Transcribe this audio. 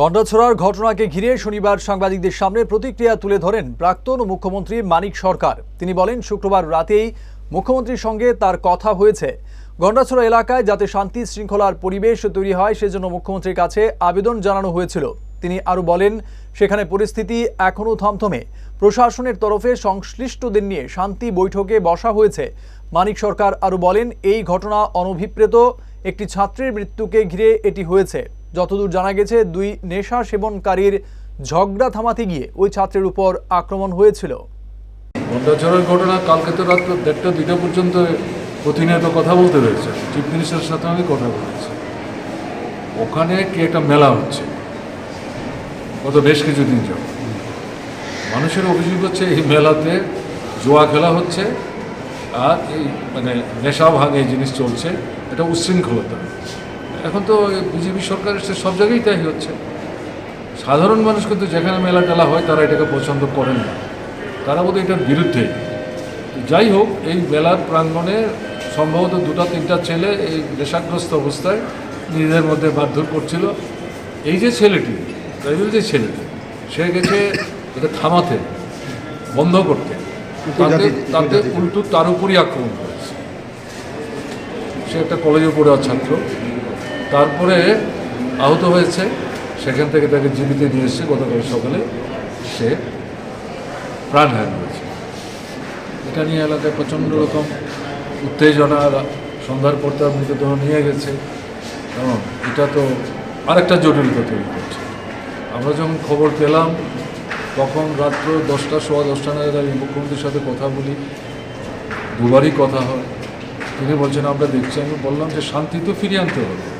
গন্ডাছড়ার ঘটনাকে ঘিরে শনিবার সাংবাদিকদের সামনে প্রতিক্রিয়া তুলে ধরেন প্রাক্তন মুখ্যমন্ত্রী মানিক সরকার। তিনি বলেন, শুক্রবার রাতেই মুখ্যমন্ত্রীর সঙ্গে তার কথা হয়েছে। গন্ডাছড়া এলাকায় যাতে শান্তি শৃঙ্খলার পরিবেশ তৈরি হয়, সেজন্য মুখ্যমন্ত্রীর কাছে আবেদন জানানো হয়েছিল। তিনি আরও বলেন, সেখানে পরিস্থিতি এখনও থমথমে। প্রশাসনের তরফে সংশ্লিষ্টদের নিয়ে শান্তি বৈঠকে বসা হয়েছে। মানিক সরকার আরও বলেন, এই ঘটনা অনভিপ্রেত। একটি ছাত্রের মৃত্যুকে ঘিরে এটি হয়েছে। যতদূর জানা গেছে, দুই নেশা সেবনকারীর ঝগড়া থামাতে গিয়ে ওই ছাত্রের উপর আক্রমণ হয়েছিল। গন্ডাছড়ার ঘটনা কালকে তো রাত দেড়টা, দুইটা পর্যন্ত প্রতিনিয়ত কথা বলতে রয়েছে চিফ মিনিস্টারের সাথে আমি কথা বলেছি। ওখানে কি একটা মেলা হচ্ছে? গত বেশ কিছুদিন যাব মানুষের অভিযোগ হচ্ছে, এই মেলাতে জোয়া খেলা হচ্ছে আর এই মানে নেশা ভাঙ জিনিস চলছে। এটা উচ্ছৃঙ্খলতা। এখন তো বিজেপি সরকার এসে সব জায়গায় তাই হচ্ছে। সাধারণ মানুষ কিন্তু যেখানে মেলা টেলা হয় তারা এটাকে পছন্দ করেন না। তারা বোধহয় এটার বিরুদ্ধে। যাই হোক এই মেলার প্রাঙ্গণে সম্ভবত দুটা তিনটা ছেলে এই নেশাগ্রস্ত অবস্থায় নিজেদের মধ্যে মারধর করছিল। এই যে ছেলেটি ট্রাইবেল যে ছেলেটি সে গেছে এটা থামাতে বন্ধ করতে। তাতে তাতে উল্টো তার উপরই আক্রমণ করেছে। সে একটা কলেজে পড়ে ছাত্র তারপরে আহত হয়েছে। সেখান থেকে তাকে জীবিত নিয়ে এসছে। গতকাল সকালে সে প্রাণ হারিয়েছে এটা নিয়ে এলাকায় প্রচণ্ড রকম উত্তেজনা সন্ধ্যার পর তার মৃতদেহ নিয়ে গেছে। এবং এটা তো আরেকটা জটিলতা তৈরি করছে। আমরা যখন খবর পেলাম তখন রাত্র দশটা সোয়া দশটা নাগাদ আমি মুখ্যমন্ত্রীর সাথে কথা বলি। দুবারই কথা হয়। তিনি বলছেন আমরা দেখছি। আমি বললাম যে শান্তি তো ফিরিয়ে আনতে হবে।